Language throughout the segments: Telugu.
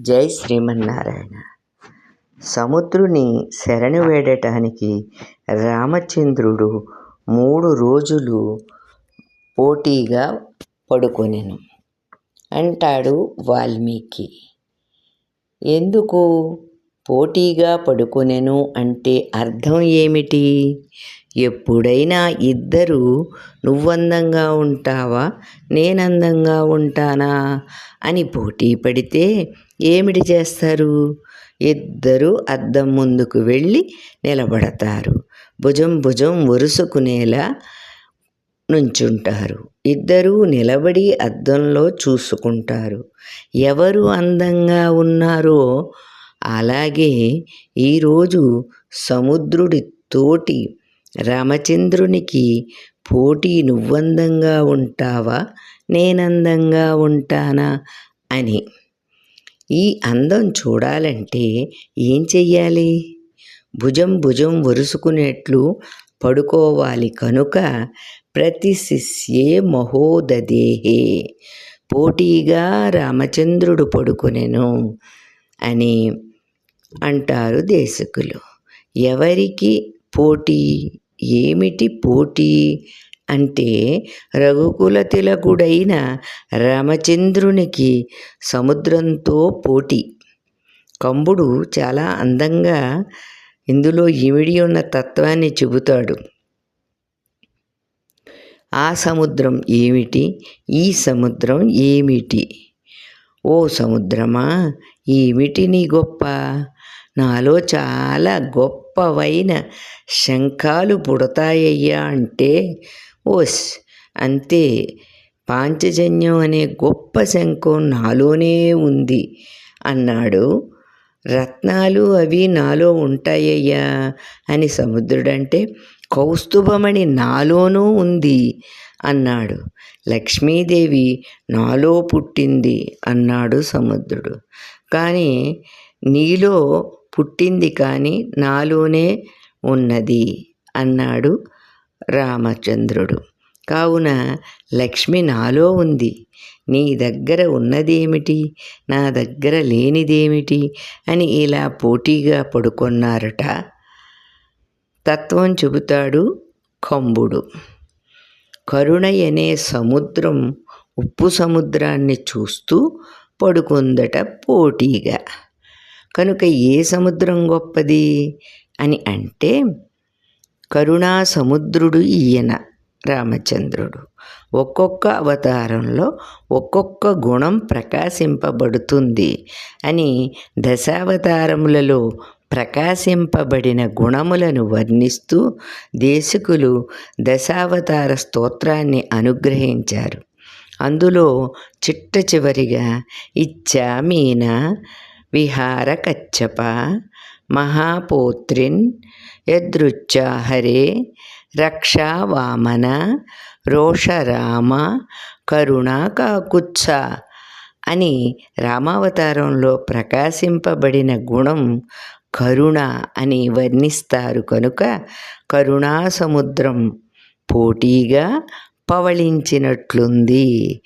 జై శ్రీమన్నారాయణ. సముద్రుని శరణి వేడటానికి రామచంద్రుడు మూడు రోజులు పోటీగా పడుకొనెను. అంటాడు వాల్మీకి. ఎందుకు? పోటీగా పడుకొనెను అంటే అర్థం ఏమిటి? ఎప్పుడైనా ఇద్దరు నువ్వందంగా ఉంటావా? నేనందంగా ఉంటానా? అని పోటీ పడితే ఏమిటి చేస్తారు? ఇద్దరూ అద్దం ముందుకు వెళ్ళి నిలబడతారు. భుజం భుజం వరుసుకునేలా నుంచుంటారు. ఇద్దరూ నిలబడి అద్దంలో చూసుకుంటారు. ఎవరు అందంగా ఉన్నారో అలాగే ఈరోజు సముద్రుడి తోటి రామచంద్రునికి పోటీ నువ్వందంగా ఉంటావా? నేనందంగా ఉంటానా? అని ఈ అందం చూడాలంటే ఏం చెయ్యాలి? భుజం భుజం వరుసుకునేట్లు పడుకోవాలి కనుక ప్రతి శిష్యే మహోదదేహే పోటీగా రామచంద్రుడు పడుకునెను అని అంటారు దేశకులు. ఎవరికి పోటీ? ఏమిటి పోటీ? అంటే రఘుకుల తిలకుడైన రామచంద్రునికి సముద్రంతో పోటీ. కంబుడు చాలా అందంగా ఇందులో ఇమిడి ఉన్న తత్వాన్ని చెబుతాడు. ఆ సముద్రం ఏమిటి? ఈ సముద్రం ఏమిటి? ఓ సముద్రమా? ఏమిటి నీ గొప్ప? నాలో చాలా గొప్పవైన శంఖాలు పుడతాయ్యా అంటే ఓస్! అంతే. పాంచజన్యం అనే గొప్ప శంఖం నాలోనే ఉంది అన్నాడు. రత్నాలు అవి నాలో ఉంటాయ్యా అని సముద్రుడంటే కౌస్తుభమణి నాలోనూ ఉంది అన్నాడు. లక్ష్మీదేవి నాలో పుట్టింది అన్నాడు సముద్రుడు. కానీ నీలో పుట్టింది కానీ నాలోనే ఉన్నది అన్నాడు రామచంద్రుడు. కావున లక్ష్మి నాలో ఉంది. నీ దగ్గర ఉన్నదేమిటి? నా దగ్గర లేనిదేమిటి? అని ఇలా పోటీగా పడుకున్నారట. తత్వం చెబుతాడు కంబుడు. కరుణయనే సముద్రం ఉప్పు సముద్రాన్ని చూస్తూ పడుకుందట పోటీగా. కనుక ఏ సముద్రం గొప్పది? అని అంటే కరుణా సముద్రుడు ఈయన రామచంద్రుడు. ఒక్కొక్క అవతారంలో ఒక్కొక్క గుణం ప్రకాశింపబడుతుంది అని దశావతారములలో ప్రకాశింపబడిన గుణములను వర్ణిస్తూ దేశకులు దశావతార స్తోత్రాన్ని అనుగ్రహించారు. అందులో చిట్ట చివరిగా ఇచ్చామీన విహార కచ్చప మహాపోత్రిన్ యదృచ్చాహరే రక్షావామన రోషరామ కరుణా కాకుత్స అని రామావతారంలో ప్రకాశింపబడిన గుణం కరుణ అని వర్ణిస్తారు కనుక కరుణా సముద్రం పోటీగా పవళించినట్లుంది.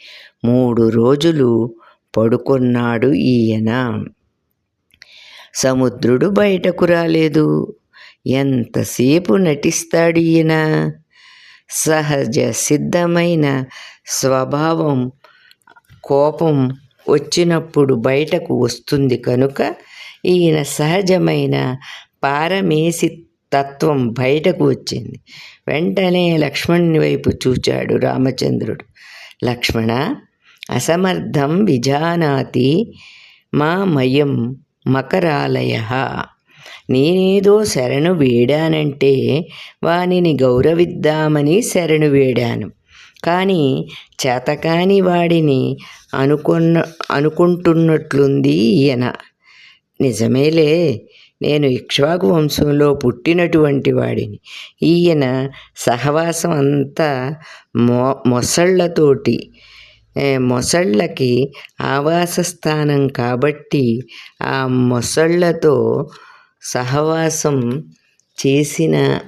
మూడు రోజులు పడుకున్నాడు ఈయన. సముద్రుడు బయటకు రాలేదు. ఎంతసేపు నటిస్తాడు ఈయన? సహజ సిద్ధమైన స్వభావం కోపం వచ్చినప్పుడు బయటకు వస్తుంది కనుక ఈయన సహజమైన పారమేసి తత్వం బయటకు వచ్చింది. వెంటనే లక్ష్మణుని వైపు చూచాడు రామచంద్రుడు. లక్ష్మణ అసమర్థం విజానాతి మా మయం మకరాలయ. నేనేదో శరణు వేడానంటే వానిని గౌరవిద్దామని శరణు వేడాను. కానీ చేతకాని వాడిని అనుకున్న అనుకుంటున్నట్లుంది ఈయన. నిజమేలే నేను ఇక్ష్వాకు వంశంలో పుట్టినటువంటి వాడిని. ఈయన సహవాసం అంతా మొ మొసళ్ళతోటి మొసళ్ళకి ఆవాస స్థానం కాబట్టి ఆ మొసళ్ళతో సహవాసం చేసిన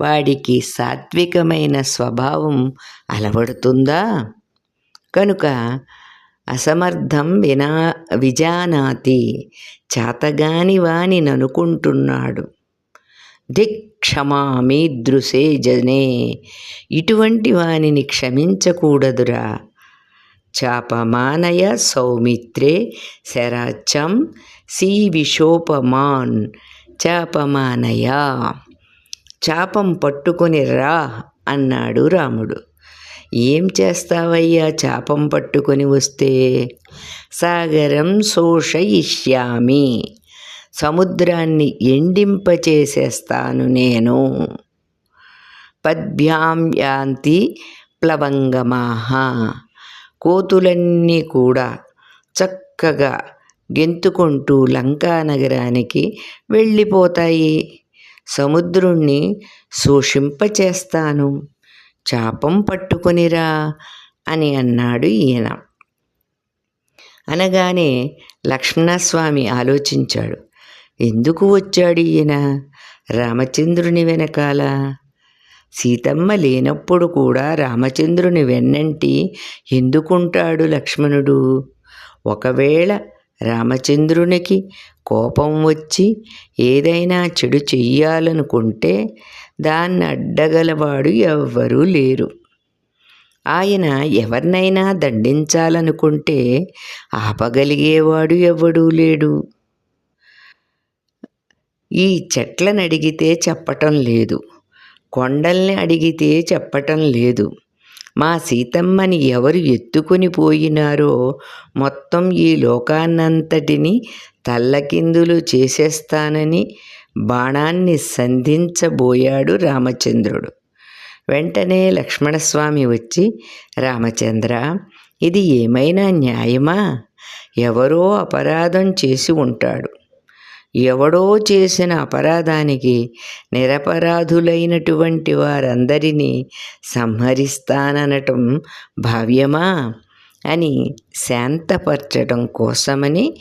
వాడికి సాత్వికమైన స్వభావం అలవడుతుందా? కనుక అసమర్థం వినా విజానాతి చేతగాని వాని ననుకుంటున్నాడు. దిక్షమామీదృశే జనే. ఇటువంటి వానిని క్షమించకూడదురా. చాపమానయ సౌమిత్రే శరాచం సి విశోపమాన్ చాపమానయ చాపం పట్టుకొని రా అన్నాడు రాముడు। ఏం చేస్తావయ్యా చాపం పట్టుకొని వస్తే? సాగరం శోషయిష్యామి। సముద్రాన్ని ఎండింపచేసేస్తాను నేను। పద్భ్యాం యాంతి ప్లవంగమాహ। కోతులన్నీ కూడా చక్కగా గెంతుకుంటూ లంకా నగరానికి వెళ్ళిపోతాయి. సముద్రుణ్ణి శోషింపచేస్తాను. చాపం పట్టుకొనిరా అని అన్నాడు ఈయన. అనగానే లక్ష్మణస్వామి ఆలోచించాడు. ఎందుకు వచ్చాడు ఈయన? రామచంద్రుని వెనకాల సీతమ్మ లేనప్పుడు కూడా రామచంద్రుని వెన్నంటి ఎందుకుంటాడు లక్ష్మణుడు? ఒకవేళ రామచంద్రునికి కోపం వచ్చి ఏదైనా చెడు చెయ్యాలనుకుంటే దాన్ని అడ్డగలవాడు ఎవ్వరూ లేరు. ఆయన ఎవరినైనా దండించాలనుకుంటే ఆపగలిగేవాడు ఎవడూ లేడు. ఈ చెట్లనడిగితే చెప్పటం లేదు. కొండల్ని అడిగితే చెప్పటం లేదు. మా సీతమ్మని ఎవరు ఎత్తుకొని పోయినారో మొత్తం ఈ లోకాన్నంతటిని తల్లకిందులు చేసేస్తానని బాణాన్ని సంధించబోయాడు రామచంద్రుడు. వెంటనే లక్ష్మణస్వామి వచ్చి రామచంద్ర ఇది ఏమైనా న్యాయమా? ఎవరో అపరాధం చేసి ఉంటాడు. ఎవడో చేసిన అపరాధానికి నిరపరాధులైనటువంటి వారందరినీ సంహరిస్తాననటం భావ్యమా? అని శాంతపరచడం కోసమని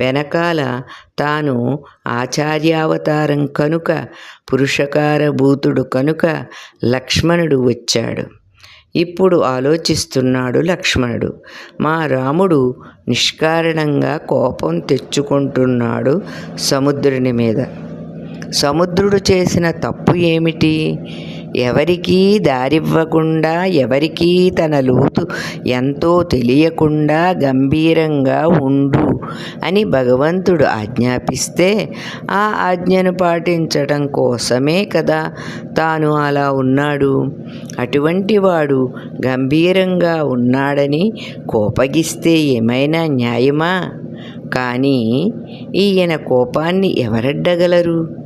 వెనకాల తాను ఆచార్యావతారం కనుక పురుషకారభూతుడు కనుక లక్ష్మణుడు వచ్చాడు. ఇప్పుడు ఆలోచిస్తున్నాడు లక్ష్మణుడు. మా రాముడు నిష్కారణంగా కోపం తెచ్చుకుంటున్నాడు సముద్రుని మీద. సముద్రుడు చేసిన తప్పు ఏమిటి? ఎవరికీ దారివ్వకుండా ఎవరికీ తన లోతు ఎంతో తెలియకుండా గంభీరంగా ఉండు అని భగవంతుడు ఆజ్ఞాపిస్తే ఆ ఆజ్ఞను పాటించటం కోసమే కదా తాను అలా ఉన్నాడు. అటువంటి వాడు గంభీరంగా ఉన్నాడని కోపగిస్తే ఏమైనా న్యాయమా? కానీ ఈయన కోపాన్ని ఎవరడ్డగలరు?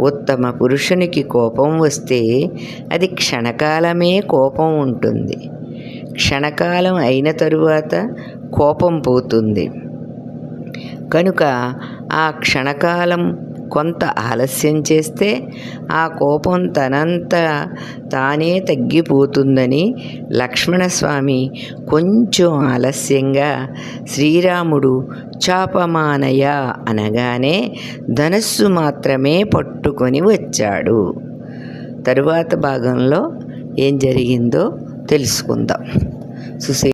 ఉత్తమ పురుషునికి కోపం వస్తే అది క్షణకాలమే కోపం ఉంటుంది. క్షణకాలం అయిన తరువాత కోపం పోతుంది. కనుక ఆ క్షణకాలం కొంత ఆలస్యం చేస్తే ఆ కోపం తనంత తానే తగ్గిపోతుందని లక్ష్మణస్వామి కొంచెం ఆలస్యంగా శ్రీరాముడు చాపమానయ అనగానే ధనస్సు మాత్రమే పట్టుకొని వచ్చాడు. తరువాత భాగంలో ఏం జరిగిందో తెలుసుకుందాం. సుశీ